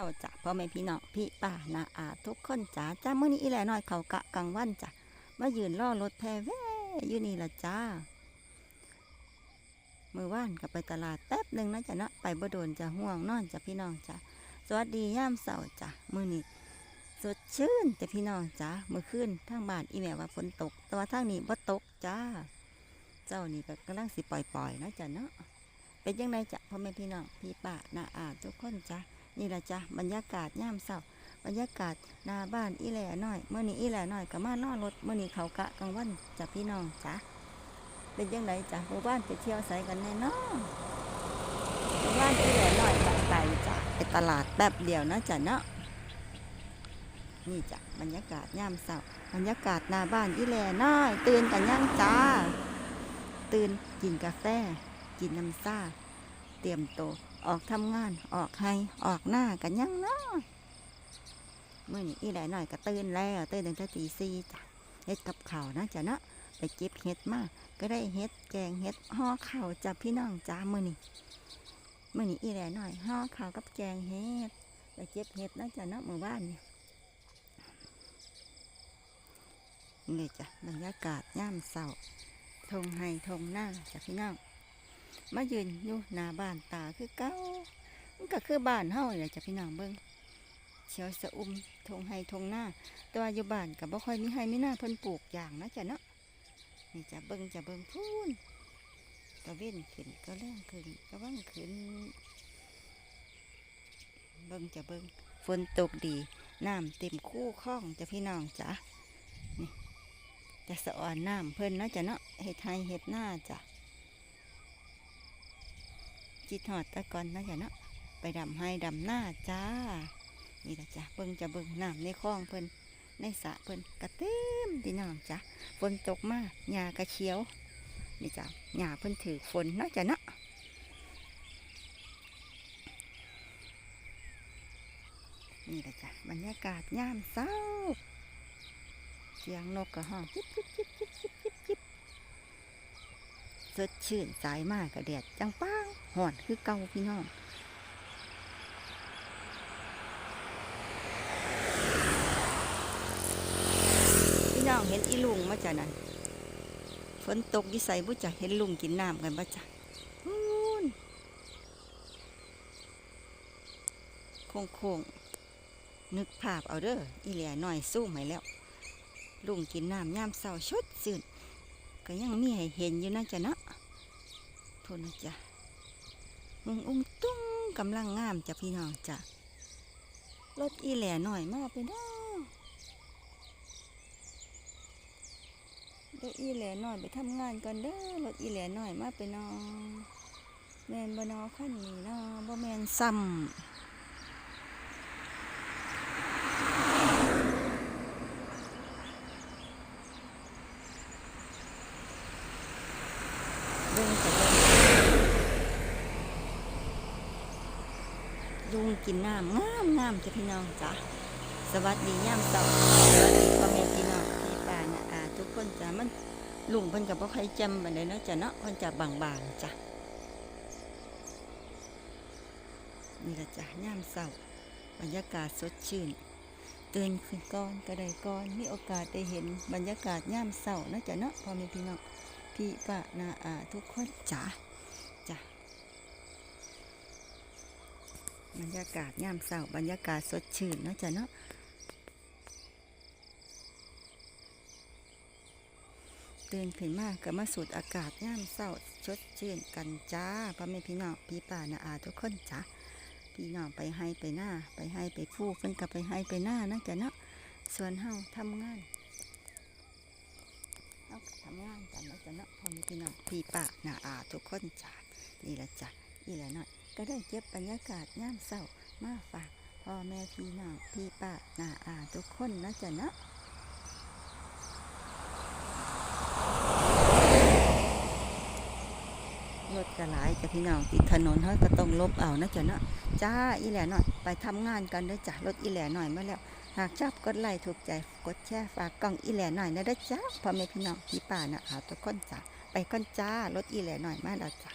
าจ้ะพ่อแม่พี่น้องพี่ป้านาอาทุกคนจ้าจ้าเมื่อนี้อีแหล่น้อยเขากะกลางวันจ้ะมายืนรอรถแพแว่อยู่นี่ละจ้ามือว่านก็ไปตลาดแป๊บหนึ่งนะจ้ะเนาะไปบ่โดนจะห่วงนอนจ้ะพี่น้องจ้ะสวัสดีย่ามเสาร์จ้ะมื้อนี้สดชื่นแต่พี่น้องจ้ะเมื่อคืนทางบ้านอีแม่ว่าฝนตก แต่ว่าทางนี้บ่ตกจ้า เจ้านี่ก็กำลังสิปล่อยๆนะจ้ะเนาะเป็นยังไงจ้ะพ่อแม่พี่น้องพี่ป้านาอาทุกคนจ้ะ นี่แหละจ้ะบรรยากาศย่ามเศร้าบรรยากาศนาบ้านอีแหล่น้อยเมื่อนี้อีแหล่น้อยก็มานอนรถเมื่อนี้เขากะกลางวันจ้ะพี่น้องจ้ะเป็นยังไงจ้ะหมู่บ้านไปเที่ยวใส่กันแน่นอนหมู่บ้านอีแหล่น้อยก็ไปจ้ะไปตลาดแป๊บเดียวนะจ้ะเนาะนี่จ้ะบรรยากาศย่ามเศร้าบรรยากาศนาบ้านอีแหล่น้อย ตื่นกันยังจ้า ตื่นกินกาแฟกินน้ำซ่า เตรียมโตวออกทำงาน ออกให้ออกหน้ากันยังเนาะเมื่อนี้อีหลายหน่อยก็ตื่นแล้วตื่นตั้งแต่ตีสี่จ้ะเฮ็ดกับข้าวนะจ้ะเนาะไปเก็บเห็ดมาก็ได้เห็ดแกงเห็ดห่อข้าวจ้ะพี่น้องจ้าเมื่อนี้มื่อนี้อีหลายหน่อยห่อข้าวกับแกงเห็ดไปเก็บเห็ดนะจ้ะเนาะหมู่บ้านเนี่นี่จ้ะบรรยากาศย่ามเสาทงไห้ทงหน้าจ้ะพี่น้อง มายืนอยู่หน้าบ้านตาคือเก้ามันก็คือบ้านเฮาเนี่ยจ้ะพี่น้องเบิ่งเชียวสะอุ่มทงไห้ทงหน้าต่ว่าอยู่บ้านก็บ่ค่อยมีไห้มีหน้าเพิ่นปลูกอย่างนะจ้ะเนาะนี่จะเบิ่งจะเบิ่งพูนตะเว้นขึ้นก็แรงขึ้นก็ว่างขึ้น เบิ่งจะเบิ่งฝนตกดีน้ำเต็มคู่คลองจะพี่น้องจ้ะนี่จะสะอ่อนน้ำเพิ่นนะจ้ะเนาะเฮ็ดไห้เฮ็ดหน้าจ้ะ จิตหอดตะกอนนะจ๊ะเนาะไปดำให้ดำหน้าจ้า นี่ละจ้ะเบิ่งจะเบิ่งน้ำในคลองเพิ่นในสระเพิ่นกระเต็มพี่น้องจ้ะฝนตกมาหญ้ากระเขียว นี่จ้ะหญ้าเพิ่นถือฝนเนาะจ้ะเนาะนี่ละจ้ะบรรยากาศยามเช้าเสียงนกกระห้องจิบจิบจิบจิบจิบจิบ สดชื่นสายมากกระแดดจังป้างหอนคือเก่าพี่น้องพี่น้องเห็นอีลุงมาจ้ะนั่นฝนตกอยิ่ใส่บุจะเห็นลุงกินน้ำกันบ่จ้ะฮู้นโค้งโค้งนึกภาพเอาเด้ออีเหลียหน่อยสู้ไหมแล้ว ลุงกินน้ำย่ามเศร้าชดสื่น ก็ยังมีให้เห็นอยู่นะจ๊ะเนาะทษนจ๊ะอุ้งอุ้งตุ้งกำลังงามจ้ะพี่น้องจ้ะรถอีแหล่หน่อยมากไปเด้อรถอีแหล่หน่อยไปทำงานกันเด้อรถอีแหล่หน่อยมากไปนอนแมนบนอขั้นนี้เนาะบ่แมนซ้ำ เบิ่งแต่เบิ่งลุงกินน้ำงามงามจ้ะพี่น้องจ้ะสวัสดีย่ามเสาสวัสดีพ่อแม่พี่น้องพี่ป้านะอาทุกคนจ้ะมันลุงเพิ่นกับพ่ใครจำบันไดเนาะจ้ะเนาะเพิ่นจะบางๆจ้ะนี่ละจ้ะย่ามเสาร์บรรยากาศสดชื่นตื่นขึ้นก่อนก็ได้ก่อนมีโอกาสได้เห็นบรรยากาศย่ามเสาร์นะจ้ะเนาะพ่อแม่พี่น้อง พี่ป้านาอาทุกคนจ้ะจ้ะบรรยากาศยามเช้าบรรยากาศสดชื่นเนาะจ้ะเนาะตื่นขึ้นมาก็มาสูดอากาศยามเช้าสดชื่นกันจ้าพ่อแม่พี่น้องพี่ป้านาอาทุกคนจ้าพี่น้องไปให้ไปหน้าไปให้ไปพูกเพิ่นก็ไปให้ไปหน้านะจ้ะเนาะส่วนเฮาทำงาน เฮาทำงานกันเนาะจ้ะเนาะพ่อแม่พี่น้องพี่ป้านาอาทุกคนจ้านี่ละจ้ะนี่แหละเนาะก็ได้เก็บบรรยากาศย่ามเศร้ามาฝากพ่อแม่พี่น้องพี่ป้านาอาทุกคนนะจ๊ะเนาะรถกระหลายจ้ะพี่น้องติดถนนเฮ้ยก็ต้องลบเอานะจ๊ะเนาะจ้าอีแหล่หน่อย ไปทำงานกันด้อจ้ะรถอีแหล่หน่อยมาแล้ว หากชอบกดไลค์ถูกใจกดแชร์ฝากกล่องอีแหล่หน่อยนะด้จ้าพ่อแม่พี่น้องพี่ป่านะอาตัวก้นจ้าไปก้อนจ้ารถอีแหล่หน่อยมาแล้วจ้ะ